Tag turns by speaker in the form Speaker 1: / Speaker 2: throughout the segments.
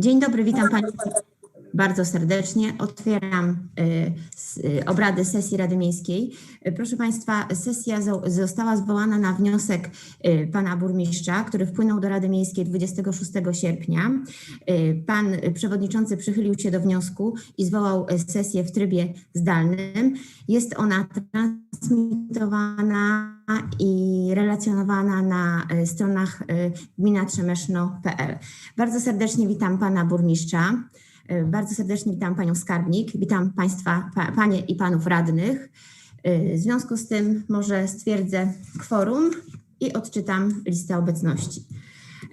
Speaker 1: Dzień dobry, witam Państwa bardzo serdecznie. Otwieram y, y, obrady sesji Rady Miejskiej. Y, Proszę Państwa, sesja zo- została zwołana na wniosek Pana Burmistrza, który wpłynął do Rady Miejskiej 26 sierpnia. Pan Przewodniczący przychylił się do wniosku i zwołał sesję w trybie zdalnym. Jest ona transmitowana i relacjonowana na stronach y, gminatrzemeszno.pl. Bardzo serdecznie witam Pana Burmistrza. Y, Bardzo serdecznie witam Panią Skarbnik. Witam Państwa, pa, Panie i Panów Radnych. Y, W związku z tym może stwierdzę kworum i odczytam listę obecności.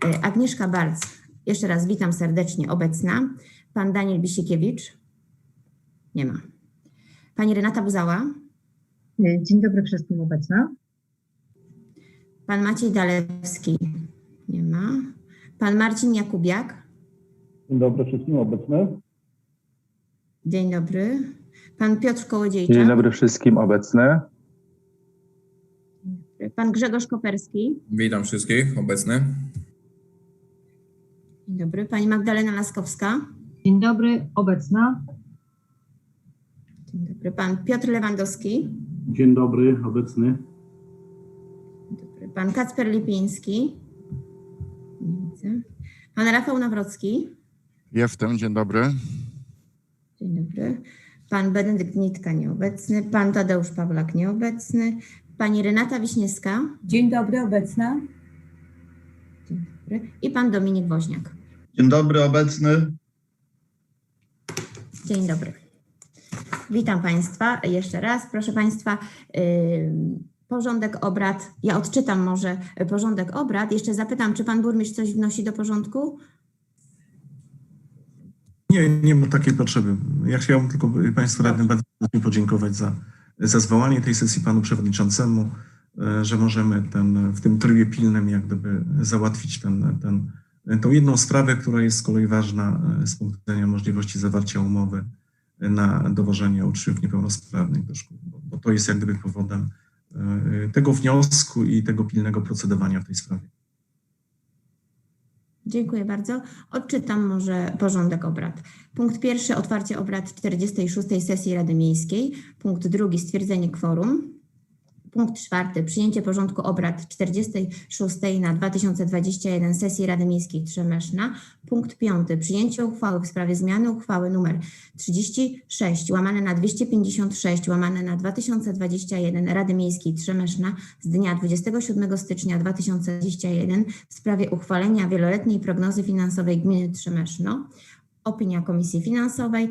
Speaker 1: Y, Agnieszka Barc, jeszcze raz witam serdecznie, obecna. Pan Daniel Bisikiewicz? Nie ma. Pani Renata Buzała?
Speaker 2: Dzień dobry wszystkim obecna.
Speaker 1: Pan Maciej Dalewski? Nie ma. Pan Marcin Jakubiak?
Speaker 3: Dzień dobry wszystkim obecny.
Speaker 1: Dzień dobry. Pan Piotr Kołodziejczak?
Speaker 3: Dzień dobry wszystkim obecny.
Speaker 1: Pan Grzegorz Koperski?
Speaker 4: Witam wszystkich obecnych.
Speaker 1: Dzień dobry. Pani Magdalena Laskowska?
Speaker 2: Dzień dobry, obecna.
Speaker 1: Dzień dobry. Pan Piotr Lewandowski?
Speaker 5: Dzień dobry, obecny.
Speaker 1: Dzień dobry. Pan Kacper Lipiński? Nie widzę. Pan Rafał Nawrocki?
Speaker 6: Jestem, dzień dobry.
Speaker 1: Dzień dobry. Pan Benedykt Nitka nieobecny. Pan Tadeusz Pawlak nieobecny. Pani Renata Wiśniewska?
Speaker 7: Dzień dobry, obecna.
Speaker 1: Dzień dobry. I pan Dominik Woźniak.
Speaker 8: Dzień dobry, obecny.
Speaker 1: Dzień dobry. Witam Państwa jeszcze raz. Proszę Państwa, ym, porządek obrad. Ja odczytam może porządek obrad. Jeszcze zapytam, czy Pan Burmistrz coś wnosi do porządku?
Speaker 9: Nie, nie ma takiej potrzeby. Ja chciałbym tylko Państwu radnym bardzo podziękować za, za zwołanie tej sesji Panu Przewodniczącemu, e, że możemy ten, w tym trybie pilnym jak gdyby załatwić ten, ten, tą jedną sprawę, która jest z kolei ważna e, z punktu widzenia możliwości zawarcia umowy na dowożenie uczniów niepełnosprawnych do szkół, bo, bo to jest jak gdyby powodem e, tego wniosku i tego pilnego procedowania w tej sprawie.
Speaker 1: Dziękuję bardzo. Odczytam może porządek obrad. Punkt pierwszy otwarcie obrad 46. sesji Rady Miejskiej. Punkt drugi stwierdzenie kworum. Punkt czwarty przyjęcie porządku obrad 46 na 2021 sesji Rady Miejskiej Trzemeszna. Punkt piąty przyjęcie uchwały w sprawie zmiany uchwały nr 36 łamane na 256 łamane na 2021 Rady Miejskiej Trzemeszna z dnia 27 stycznia 2021 w sprawie uchwalenia wieloletniej prognozy finansowej gminy Trzemeszno. Opinia Komisji Finansowej,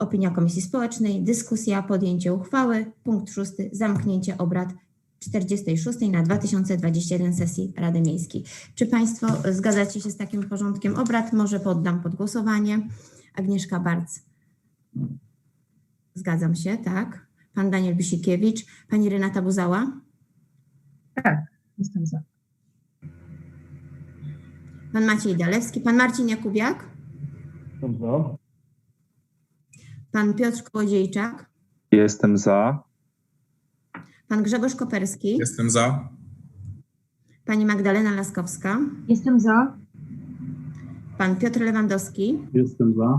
Speaker 1: opinia Komisji Społecznej, dyskusja, podjęcie uchwały. Punkt szósty, zamknięcie obrad 46 na 2021 sesji Rady Miejskiej. Czy Państwo zgadzacie się z takim porządkiem obrad? Może poddam pod głosowanie. Agnieszka Barc. Zgadzam się, tak. Pan Daniel Bisikiewicz. Pani Renata Buzała.
Speaker 2: Jestem za.
Speaker 1: Pan Maciej Dalewski. Pan Marcin Jakubiak.
Speaker 3: Dobrze.
Speaker 1: Pan Piotr Kołodziejczak.
Speaker 3: Jestem za.
Speaker 1: Pan Grzegorz Koperski.
Speaker 4: Jestem za.
Speaker 1: Pani Magdalena Laskowska.
Speaker 2: Jestem za.
Speaker 1: Pan Piotr Lewandowski.
Speaker 5: Jestem za.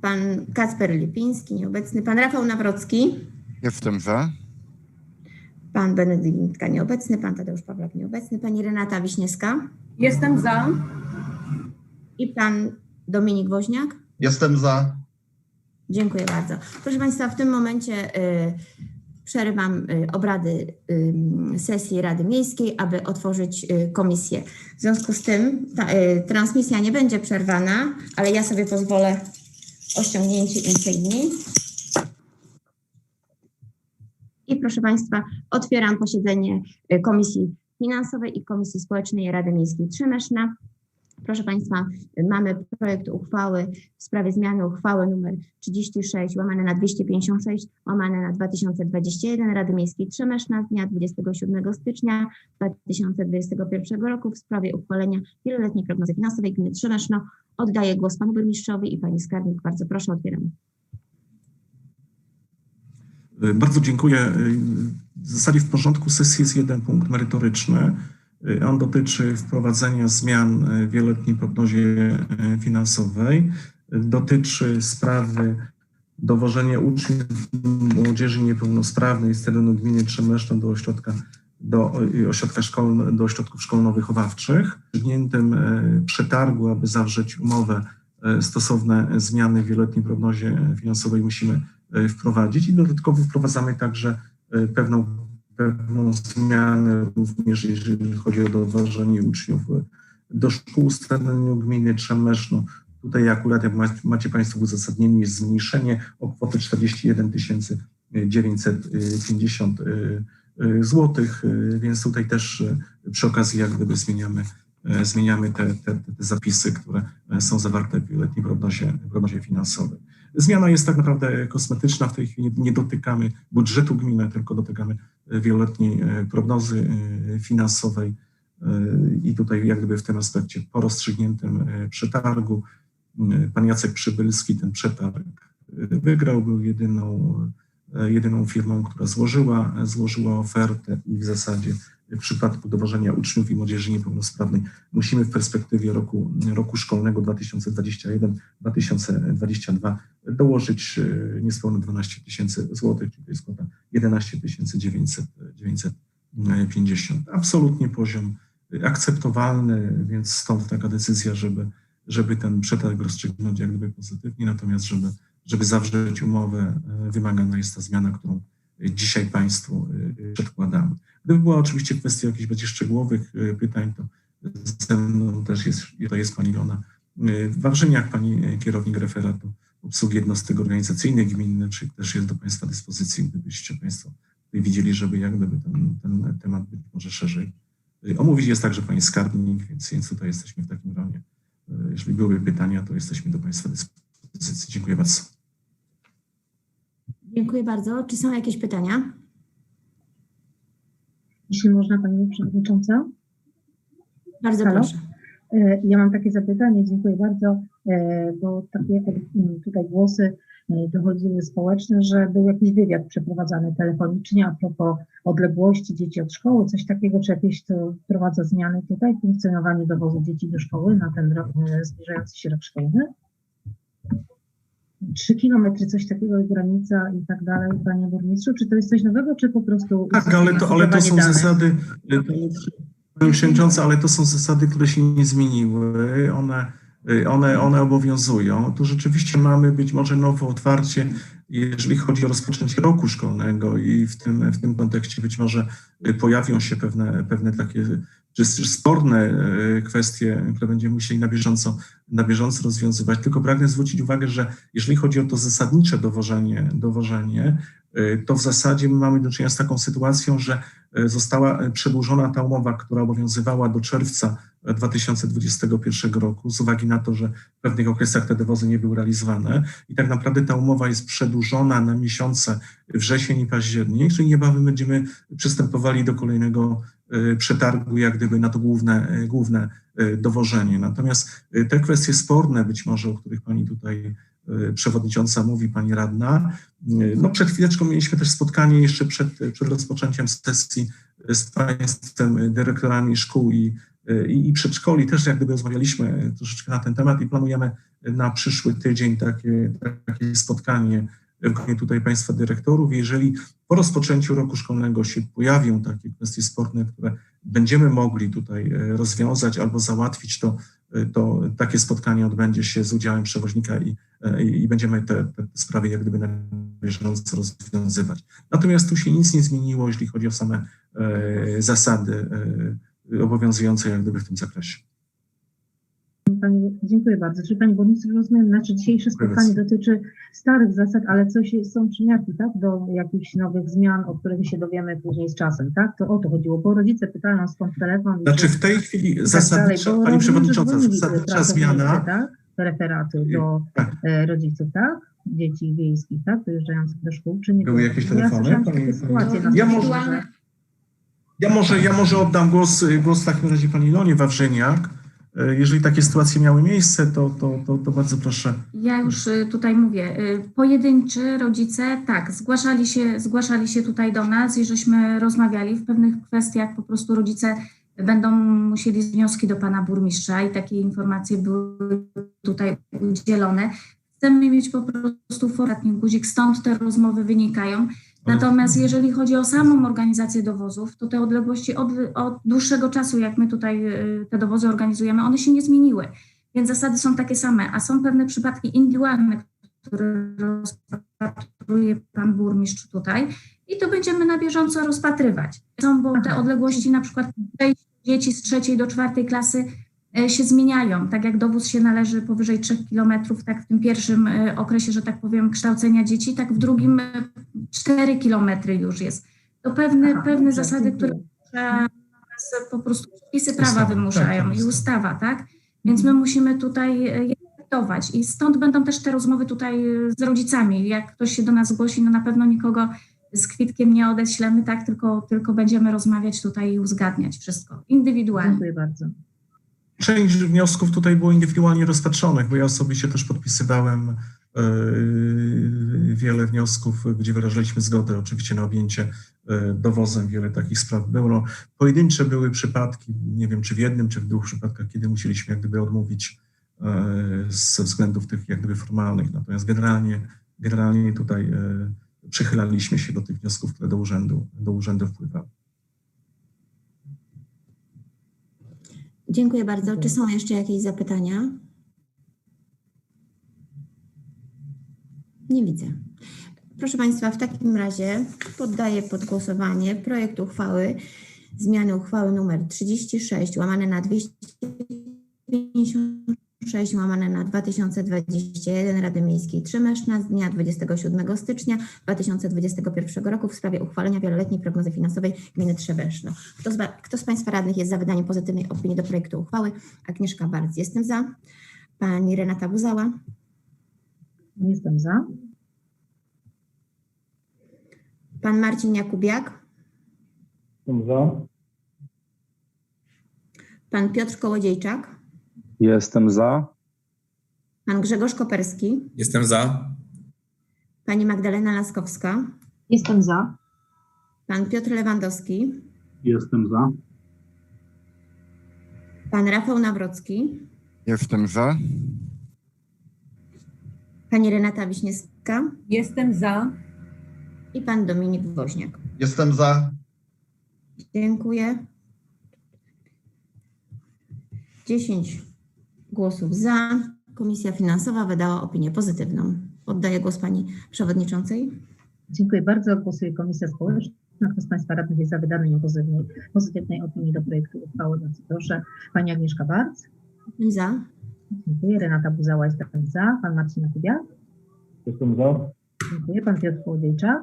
Speaker 1: Pan Kacper Lipiński, nieobecny. Pan Rafał Nawrocki.
Speaker 6: Jestem za.
Speaker 1: Pan Benedykt Nitka, nieobecny. Pan Tadeusz Pawlak, nieobecny. Pani Renata Wiśniewska.
Speaker 7: Jestem za.
Speaker 1: I pan Dominik Woźniak.
Speaker 8: Jestem za.
Speaker 1: Dziękuję bardzo. Proszę Państwa, w tym momencie y, przerywam y, obrady sesji Rady Miejskiej, aby otworzyć y, komisję. W związku z tym ta transmisja nie będzie przerwana, ale ja sobie pozwolę o ściągnięcie insygnii. I proszę Państwa, otwieram posiedzenie Komisji Finansowej i Komisji Społecznej Rady Miejskiej Trzemeszna. Proszę Państwa, mamy projekt uchwały w sprawie zmiany uchwały nr 36 łamane na 256 łamane na 2021 Rady Miejskiej Trzemeszna z dnia 27 stycznia 2021 roku w sprawie uchwalenia wieloletniej prognozy finansowej gminy Trzemeszno. Oddaję głos panu burmistrzowi i pani skarbnik. Bardzo proszę, otwieram.
Speaker 9: Y, Bardzo dziękuję. W zasadzie w porządku sesji jest jeden punkt merytoryczny. Y, On dotyczy wprowadzenia zmian y, w wieloletniej prognozie y, finansowej. Dotyczy sprawy dowożenia uczniów młodzieży niepełnosprawnej z terenu gminy Trzemeszno do ośrodka do ośrodka do ośrodków szkolno-wychowawczych. Przyjętym y, przetargu, aby zawrzeć umowę, stosowne zmiany w wieloletniej prognozie finansowej musimy wprowadzić i dodatkowo wprowadzamy także pewną, pewną zmianę również jeżeli chodzi o dowożenie uczniów do szkół z terenu gminy Trzemeszno. Tutaj akurat, jak macie, Państwo w uzasadnieniu, jest zmniejszenie o kwotę 41 950 złotych, y, więc tutaj też przy okazji jak gdyby zmieniamy, zmieniamy te, te, te zapisy, które są zawarte w wieloletniej prognozie, prognozie finansowej. Zmiana jest tak naprawdę kosmetyczna. W tej chwili nie dotykamy budżetu gminy, tylko dotykamy wieloletniej y, prognozy y, finansowej y, i tutaj jak gdyby w tym aspekcie po rozstrzygniętym przetargu. Y, pan Jacek Przybylski ten przetarg wygrał, był jedyną e, jedyną firmą, która złożyła, złożyła ofertę i w zasadzie w przypadku dowożenia uczniów i młodzieży niepełnosprawnej musimy w perspektywie roku, roku szkolnego 2021-2022 dołożyć e, niespełna 12 tysięcy złotych, czyli to jest kwota 11 900, 950. Absolutnie poziom akceptowalny, więc stąd taka decyzja, żeby, żeby ten przetarg rozstrzygnąć jak gdyby pozytywnie, natomiast żeby żeby zawrzeć umowę, e, wymagana jest ta zmiana, którą dzisiaj Państwu e, przedkładamy. Gdyby była oczywiście kwestia jakichś bardziej szczegółowych e, pytań, to ze mną też jest, to jest Pani Ilona Wawrzyniak, Pani kierownik referatu obsługi jednostek organizacyjnych gminnych, czyli też jest do Państwa dyspozycji, gdybyście Państwo widzieli, żeby jak gdyby ten, ten temat być może szerzej omówić. Jest także Pani skarbnik, więc, więc tutaj jesteśmy w takim gronie. Jeżeli były pytania, to jesteśmy do Państwa dyspozycji. Dziękuję bardzo.
Speaker 1: Dziękuję bardzo. Czy są jakieś pytania?
Speaker 2: Jeśli można, Pani Przewodnicząca.
Speaker 1: Bardzo
Speaker 2: Halo?
Speaker 1: proszę.
Speaker 2: E, Ja mam takie zapytanie, dziękuję bardzo, e, bo takie e, tutaj głosy e, dochodziły społeczne, że był jakiś wywiad przeprowadzany telefonicznie a propos odległości dzieci od szkoły, coś takiego, czy jakieś to wprowadza zmiany tutaj w funkcjonowaniu dowozu dzieci do szkoły na ten rok, zbliżający się rok szkolny? Trzy kilometry, coś takiego, granica i tak dalej, panie burmistrzu, czy to jest coś nowego, czy po prostu...
Speaker 9: Tak, ale to, ale to są
Speaker 2: danych?
Speaker 9: zasady, y, Pani Przewodnicząca, ale to są zasady, które się nie zmieniły. One, y, one, one obowiązują. Tu rzeczywiście mamy być może nowe otwarcie, jeżeli chodzi o rozpoczęcie roku szkolnego i w tym, w tym kontekście być może y, pojawią się pewne, pewne takie czy sporne y, kwestie, które będziemy musieli na bieżąco, na bieżąco rozwiązywać. Tylko pragnę zwrócić uwagę, że jeżeli chodzi o to zasadnicze dowożenie, dowożenie to w zasadzie my mamy do czynienia z taką sytuacją, że y, została y, przedłużona ta umowa, która obowiązywała do czerwca y, 2021 roku, z uwagi na to, że w pewnych okresach te dowozy nie były realizowane. I tak naprawdę ta umowa jest przedłużona na miesiące wrzesień i październik, czyli niebawem będziemy przystępowali do kolejnego y, przetargu, jak gdyby na to główne, y, główne y, dowożenie. Natomiast y, te kwestie sporne, być może, o których pani tutaj y, przewodnicząca mówi, pani radna, y, no przed chwileczką mieliśmy też spotkanie jeszcze przed, przed rozpoczęciem sesji z państwem y, dyrektorami szkół i, y, i, i przedszkoli. Też jak gdyby rozmawialiśmy troszeczkę na ten temat i planujemy na przyszły tydzień takie, takie spotkanie tutaj państwa dyrektorów. Jeżeli po rozpoczęciu roku szkolnego się pojawią takie kwestie sporne, które będziemy mogli tutaj rozwiązać albo załatwić, to, to takie spotkanie odbędzie się z udziałem przewoźnika i, e, i będziemy te, te sprawy jak gdyby na bieżąco rozwiązywać. Natomiast tu się nic nie zmieniło, jeśli chodzi o same e, zasady obowiązujące jak gdyby w tym zakresie.
Speaker 2: Pani, dziękuję bardzo. Czy Pani Burmistrz rozumiem, znaczy dzisiejsze spotkanie dotyczy starych zasad, ale coś są przymiarki, tak, do jakichś nowych zmian, o których się dowiemy później z czasem, tak? To o to chodziło, bo rodzice pytają skąd telefon.
Speaker 9: Znaczy w tej chwili
Speaker 2: tak
Speaker 9: zasadnicza,
Speaker 2: dalej,
Speaker 9: pani przewodnicząca, zasadnicza zmiana,
Speaker 2: Tak? Referatu do
Speaker 9: Tak.
Speaker 2: e, rodziców, tak? Dzieci wiejskich, tak? Wyjeżdżających do szkół, czy nie?
Speaker 9: Były jakieś
Speaker 2: ja
Speaker 9: telefony? Pani- Ja może-
Speaker 2: że-
Speaker 9: Ja może, ja może oddam głos, głos w takim razie pani Ilonie Wawrzyniak. E, Jeżeli takie sytuacje miały miejsce, to, to, to, to bardzo proszę.
Speaker 10: Ja już y, tutaj mówię, y, pojedynczy rodzice, tak, zgłaszali się, zgłaszali się tutaj do nas i żeśmy rozmawiali w pewnych kwestiach, po prostu rodzice będą musieli wnioski do pana burmistrza i takie informacje były tutaj udzielone. Chcemy mieć po prostu formatnik guzik, stąd te rozmowy wynikają. Natomiast jeżeli chodzi o samą organizację dowozów, to te odległości od, od dłuższego czasu, jak my tutaj y, te dowozy organizujemy, one się nie zmieniły. Więc zasady są takie same, a są pewne przypadki indywidualne, które rozpatruje pan burmistrz tutaj i to będziemy na bieżąco rozpatrywać. Są, bo te odległości na przykład dzieci z trzeciej do czwartej klasy e, się zmieniają. Tak jak dowóz się należy powyżej 3 kilometrów, tak w tym pierwszym e, okresie, że tak powiem, kształcenia dzieci, tak w drugim e, 4 kilometry już jest. To pewne,
Speaker 2: Aha,
Speaker 10: pewne zasady, które po prostu przepisy prawa
Speaker 9: Ustawa,
Speaker 10: wymuszają
Speaker 9: tak,
Speaker 10: i
Speaker 9: ustawa.
Speaker 10: ustawa, tak? Więc my musimy tutaj e, je respektować i stąd będą też te rozmowy tutaj e, z rodzicami. Jak ktoś się do nas zgłosi, no na pewno nikogo z kwitkiem nie odeślemy, tak? Tylko, tylko będziemy rozmawiać tutaj i uzgadniać wszystko indywidualnie.
Speaker 2: Dziękuję bardzo.
Speaker 9: Część wniosków tutaj było indywidualnie rozpatrzonych, bo ja osobiście też podpisywałem wiele wniosków, gdzie wyrażaliśmy zgodę oczywiście na objęcie e, dowozem. Wiele takich spraw było. Pojedyncze były przypadki, nie wiem czy w jednym, czy w dwóch przypadkach, kiedy musieliśmy jak gdyby odmówić e, ze względów tych jak gdyby formalnych. Natomiast generalnie, generalnie tutaj e, przychylaliśmy się do tych wniosków, które do urzędu, do urzędu wpływały.
Speaker 1: Dziękuję bardzo. Czy są jeszcze jakieś zapytania? Nie widzę. Proszę Państwa, w takim razie poddaję pod głosowanie projekt uchwały zmiany uchwały nr 36 łamane na 256 łamane na 2021 Rady Miejskiej Trzemeszna z dnia 27 stycznia 2021 roku w sprawie uchwalenia wieloletniej prognozy finansowej gminy Trzebeszno. Kto z, kto z Państwa radnych jest za wydaniem pozytywnej opinii do projektu uchwały? Agnieszka Barc, jestem za. Pani Renata Buzała,
Speaker 2: Jestem za.
Speaker 1: pan Marcin Jakubiak,
Speaker 3: Jestem za.
Speaker 1: pan Piotr Kołodziejczak,
Speaker 3: Jestem za.
Speaker 1: pan Grzegorz Koperski,
Speaker 4: Jestem za.
Speaker 1: pani Magdalena Laskowska,
Speaker 2: Jestem za.
Speaker 1: pan Piotr Lewandowski,
Speaker 5: Jestem za.
Speaker 1: pan Rafał Nawrocki,
Speaker 6: Jestem za.
Speaker 1: Pani Renata Wiśniewska
Speaker 7: Jestem za.
Speaker 1: i pan Dominik Woźniak.
Speaker 8: Jestem za.
Speaker 1: Dziękuję. 10 głosów za. Komisja Finansowa wydała opinię pozytywną. Oddaję głos pani przewodniczącej.
Speaker 2: Dziękuję bardzo. Głosuje Komisja Społeczna. Kto z Państwa radnych jest za wydaniem pozytywnej, pozytywnej opinii do projektu uchwały? Bardzo proszę. Pani Agnieszka Barc.
Speaker 1: Za.
Speaker 2: Dziękuję. Renata Buzała, jestem za. Pan Marcin Jakubiak.
Speaker 3: Jestem za.
Speaker 2: Dziękuję. Pan Piotr Kołodziejczak.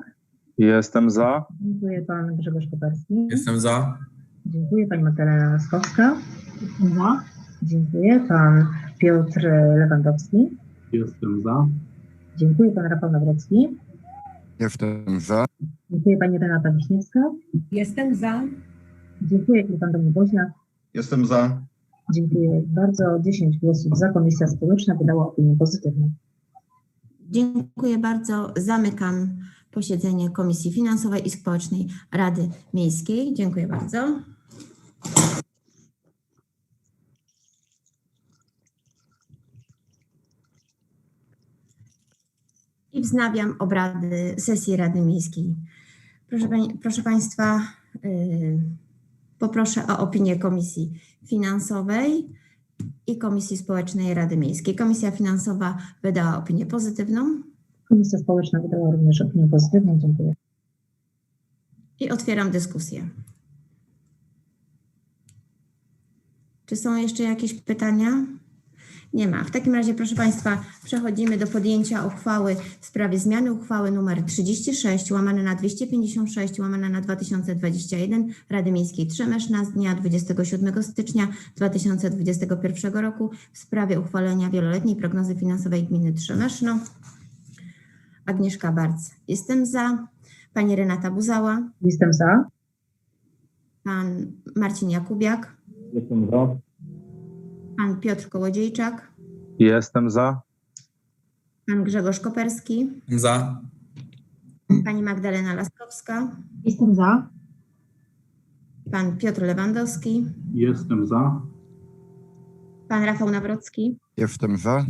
Speaker 3: Jestem za.
Speaker 2: Dziękuję. Pan Grzegorz Koperski.
Speaker 4: Jestem za.
Speaker 2: Dziękuję. Pani Magdalena Laskowska. Za. Dziękuję. Pan Piotr Lewandowski.
Speaker 5: Jestem za.
Speaker 2: Dziękuję. Pan Rafał Nawrocki.
Speaker 6: Jestem za.
Speaker 2: Dziękuję. Pani Renata Wiśniewska.
Speaker 7: Jestem za.
Speaker 2: Dziękuję. I Pan Dominik Woźniak.
Speaker 8: Jestem za.
Speaker 2: Dziękuję bardzo. 10 głosów za. Komisja Społeczna wydała opinię pozytywną.
Speaker 1: Dziękuję bardzo. Zamykam posiedzenie Komisji Finansowej i Społecznej Rady Miejskiej. Dziękuję bardzo. I wznawiam obrady sesji Rady Miejskiej. Proszę, proszę Państwa, yy, poproszę o opinię Komisji Finansowej i Komisji Społecznej Rady Miejskiej. Komisja Finansowa wydała opinię pozytywną
Speaker 2: Komisja Społeczna wydała również opinię pozytywną. Dziękuję.
Speaker 1: i otwieram dyskusję. Czy są jeszcze jakieś pytania? Nie ma. W takim razie, proszę Państwa, przechodzimy do podjęcia uchwały w sprawie zmiany uchwały nr 36 łamane na 256 łamane na 2021 Rady Miejskiej Trzemeszna z dnia 27 stycznia 2021 roku w sprawie uchwalenia wieloletniej prognozy finansowej gminy Trzemeszno. Agnieszka Barc. Jestem za. Pani Renata Buzała.
Speaker 2: Jestem za.
Speaker 1: Pan Marcin Jakubiak.
Speaker 3: Jestem za.
Speaker 1: Pan Piotr Kołodziejczak.
Speaker 3: Jestem za.
Speaker 1: Pan Grzegorz Koperski.
Speaker 4: Za.
Speaker 1: Pani Magdalena Laskowska.
Speaker 2: Jestem za.
Speaker 1: pan Piotr Lewandowski,
Speaker 5: Jestem za.
Speaker 1: pan Rafał Nawrocki,
Speaker 6: Jestem za.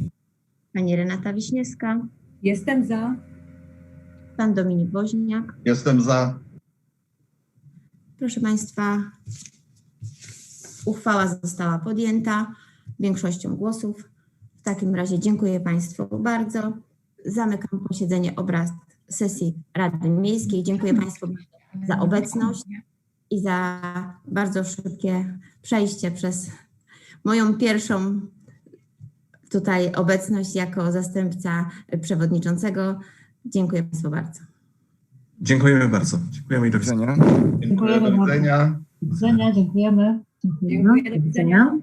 Speaker 1: pani Renata Wiśniewska,
Speaker 7: Jestem za.
Speaker 1: pan Dominik Woźniak.
Speaker 8: Jestem za.
Speaker 1: Proszę Państwa, uchwała została podjęta większością głosów. W takim razie dziękuję Państwu bardzo. Zamykam posiedzenie obrad sesji Rady Miejskiej. Dziękuję Państwu za obecność i za bardzo szybkie przejście przez moją pierwszą tutaj obecność jako zastępca przewodniczącego. Dziękuję Państwu bardzo.
Speaker 9: Dziękujemy bardzo. Dziękujemy i do widzenia.
Speaker 8: Dziękuję. Do widzenia.
Speaker 2: Do widzenia, dziękujemy.
Speaker 7: Widzenia.
Speaker 2: Do widzenia.